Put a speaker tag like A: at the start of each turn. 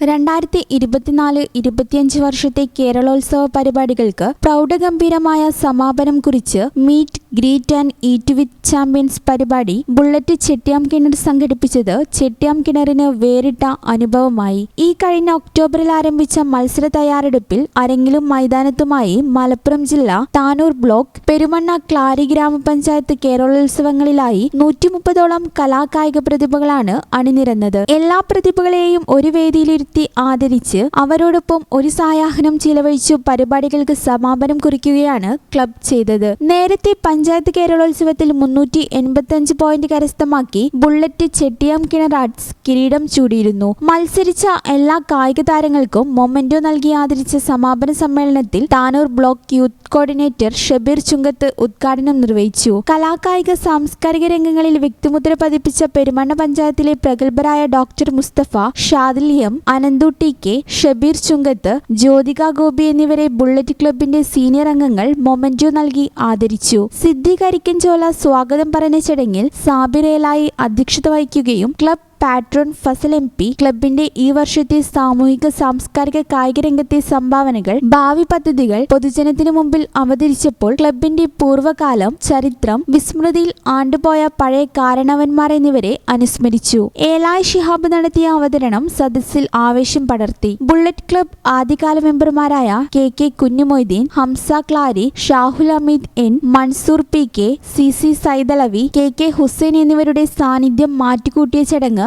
A: രണ്ടായിരത്തി ഇരുപത്തിനാല് ഇരുപത്തിയഞ്ച് വർഷത്തെ കേരളോത്സവ പരിപാടികൾക്ക് പ്രൗഢഗംഭീരമായ സമാപനം കുറിച്ച് meet greet and eat with champions പരിപാടി ബുള്ളറ്റ് ചെട്ടിയാം കിണർ സംഘടിപ്പിച്ചത് ചെട്ടിയാം കിണറിന് വേറിട്ട അനുഭവമായി. ഈ കഴിഞ്ഞ ഒക്ടോബറിൽ ആരംഭിച്ച മത്സര തയ്യാറെടുപ്പിൽ അരങ്ങിലും മൈതാനത്തുമായി മലപ്പുറം ജില്ല താനൂർ ബ്ലോക്ക് പെരുമണ്ണ ക്ലാരി ഗ്രാമപഞ്ചായത്ത് കേരളോത്സവങ്ങളിലായി നൂറ്റി മുപ്പതോളം കലാകായിക പ്രതിഭകളാണ് അണിനിരന്നത്. എല്ലാ പ്രതിഭകളെയും ഒരു വേദിയിലിരുത്തി ആദരിച്ച് അവരോടൊപ്പം ഒരു സായാഹ്നം ചിലവഴിച്ചു പരിപാടികൾക്ക് സമാപനം കുറിക്കുകയാണ് ക്ലബ് ചെയ്തത്. നേരത്തെ കേരളോത്സവത്തിൽ മുന്നൂറ്റി എൺപത്തിയഞ്ച് പോയിന്റ് കരസ്ഥമാക്കി ബുള്ളറ്റ് ചെട്ടിയാം കിണർ ആർട്സ് കിരീടം ചൂടിയിരുന്നു. മത്സരിച്ച എല്ലാ കായിക താരങ്ങൾക്കും മൊമെന്റോ നൽകി ആദരിച്ച സമാപന സമ്മേളനത്തിൽ Tanur block youth coordinator Shabeer Chunkath ഉദ്ഘാടനം നിർവഹിച്ചു. കലാകായിക സാംസ്കാരിക രംഗങ്ങളിൽ വ്യക്തിമുദ്ര പതിപ്പിച്ച പെരുമണ്ണ പഞ്ചായത്തിലെ പ്രഗത്ഭരായ doctor Musthafa Shadil M Ananthu T K Shabeer Chunkath Jyothika Gopi എന്നിവരെ ബുള്ളറ്റ് ക്ലബിന്റെ സീനിയർ അംഗങ്ങൾ മൊമെന്റോ നൽകി ആദരിച്ചു. സിദ്ധി കരിക്കൻചോല സ്വാഗതം പറഞ്ഞ ചടങ്ങിൽ സാബിറേലായി അധ്യക്ഷത വഹിക്കുകയും club patron Fasal M P ക്ലബിന്റെ ഈ വർഷത്തെ സാമൂഹിക സാംസ്കാരിക കായിക രംഗത്തെ സംഭാവനകൾ ഭാവി പദ്ധതികൾ പൊതുജനത്തിനു മുമ്പിൽ അവതരിച്ചപ്പോൾ ക്ലബിന്റെ പൂർവകാലം ചരിത്രം വിസ്മൃതിയിൽ ആണ്ടുപോയ പഴയ കാരണവന്മാർ എന്നിവരെ അനുസ്മരിച്ചു. ഏലായ് ഷിഹാബ് നടത്തിയ അവതരണം സദസ്സിൽ ആവേശം പടർത്തി. ബുള്ളറ്റ് ക്ലബ് ആദ്യകാല മെമ്പർമാരായ K K Kunjumoideen Hamza Klari Shahul Ameed N Mansoor P K C C Saidalavi K K Hussain എന്നിവരുടെ സാന്നിധ്യം മാറ്റിക്കൂട്ടിയ ചടങ്ങ്